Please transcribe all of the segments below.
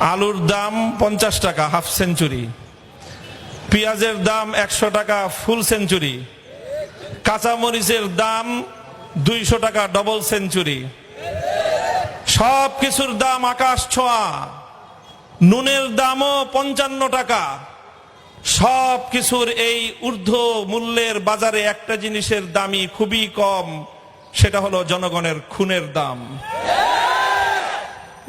আলুর দাম পঞ্চাশ টাকা, হাফ সেঞ্চুরি। পেঁয়াজের দাম একশো টাকা, ফুল সেঞ্চুরি। কাঁচামরিচের দাম দুইশো টাকা, ডবল সেঞ্চুরি। সব কিছুর দাম আকাশ ছোঁয়া। নুনের দামও পঞ্চান্ন টাকা। সব কিছুর এই ঊর্ধ্ব মূল্যের বাজারে একটা জিনিসের দামই খুবই কম, সেটা হলো জনগণের খুনের দাম।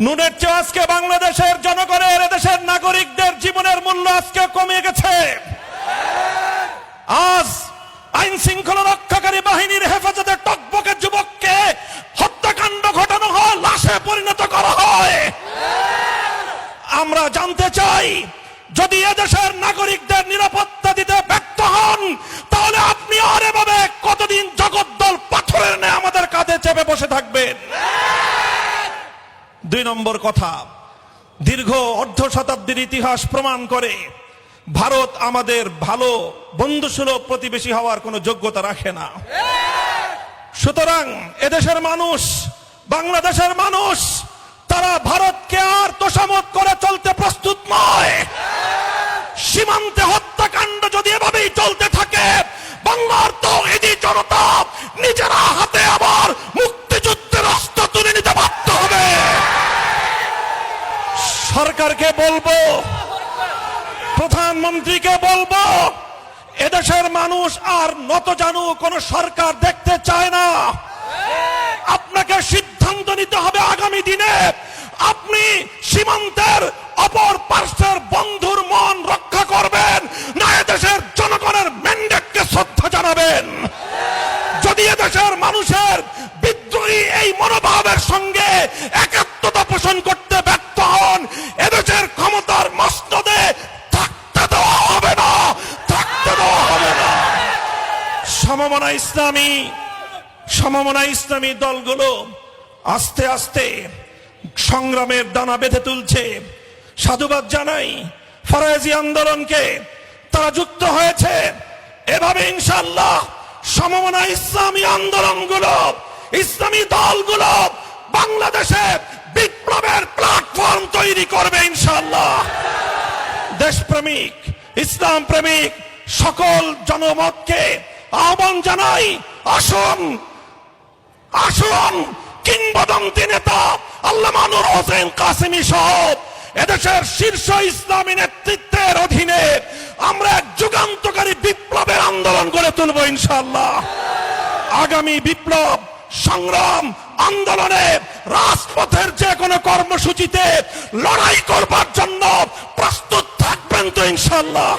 নুনের চেয়ে আজকে বাংলাদেশের জনগণের, এদেশের নাগরিকদের জীবনের মূল্য আজকে কমে গেছে। আজ আইন শৃঙ্খলা রক্ষাকারী বাহিনীর হেফাজতে টকবকে যুবককে হত্যাকাণ্ড ঘটানো হয়, লাশে পরিণত করা হয়। আমরা জানতে চাই, যদি এদেশের নাগরিকদের নিরাপত্তা দিতে ব্যর্থ হন, তাহলে আপনি দুই নম্বর কথা, দীর্ঘ অর্ধ শতাব্দীর ইতিহাস প্রমাণ করে ভারত আমাদের ভালো, বন্ধুসুলভ প্রতিবেশী হওয়ার কোনো যোগ্যতা রাখে না। সুতরাং এদেশের মানুষ, বাংলাদেশের মানুষ, তারা ভারতকে আর তোষামত সরকারকে বলব, প্রধানমন্ত্রীকে বলব, এদেশের মানুষ আর নত জানু কোন সরকার দেখতে চায় না। আপনাকে সিদ্ধান্ত নিতে হবে আগামী দিনে। আপনি সীমান্তের অপর পার্শ্বের বন্ধুর মন রক্ষা করবেন, না এদেশের জনগণের ম্যান্ডেটকে শ্রদ্ধা জানাবেন। যদি এদেশের মানুষের বিদ্রোহী এই মনোভাবের সঙ্গে একাত্মতা পোষণ করতে ব্যর্থ হন এদেশের ক্ষমতার মস্তদে থাকতে দেওয়া হবে না থাকতে দেওয়া হবে না সমমনা ইসলামী সমমনা ইসলামী দলগুলো আস্তে আস্তে সংগ্রামের দানা বেঁধে তুলছে। সাধুবাদ জানাই ফরাজি আন্দোলনকে তারা যুক্ত হয়েছে। এভাবে ইনশাল্লাহ সমমনা ইসলামী আন্দোলনগুলো, ইসলামী দলগুলো বাংলাদেশে বিপ্লবের প্ল্যাটফর্ম তৈরি করবে ইনশাল্লাহ দেশপ্রেমিক ইসলাম প্রেমিক সকল জনমতকে আহ্বান জানাই, আসুন আসুন, কিংবদন্তি নেতা আল্লামা নূর হোসেন কাসিমি সহ এদেশের শীর্ষ ইসলামী নেতৃত্বের অধীনে আমরা এক যুগান্তকারী বিপ্লবের আন্দোলন গড়ে তুলব ইনশাল্লাহ আগামী বিপ্লব, সংগ্রাম, আন্দোলনে রাজপথের যে কোনো কর্মসূচিতে লড়াই করবার জন্য প্রস্তুত থাকবেন তো ইনশাল্লাহ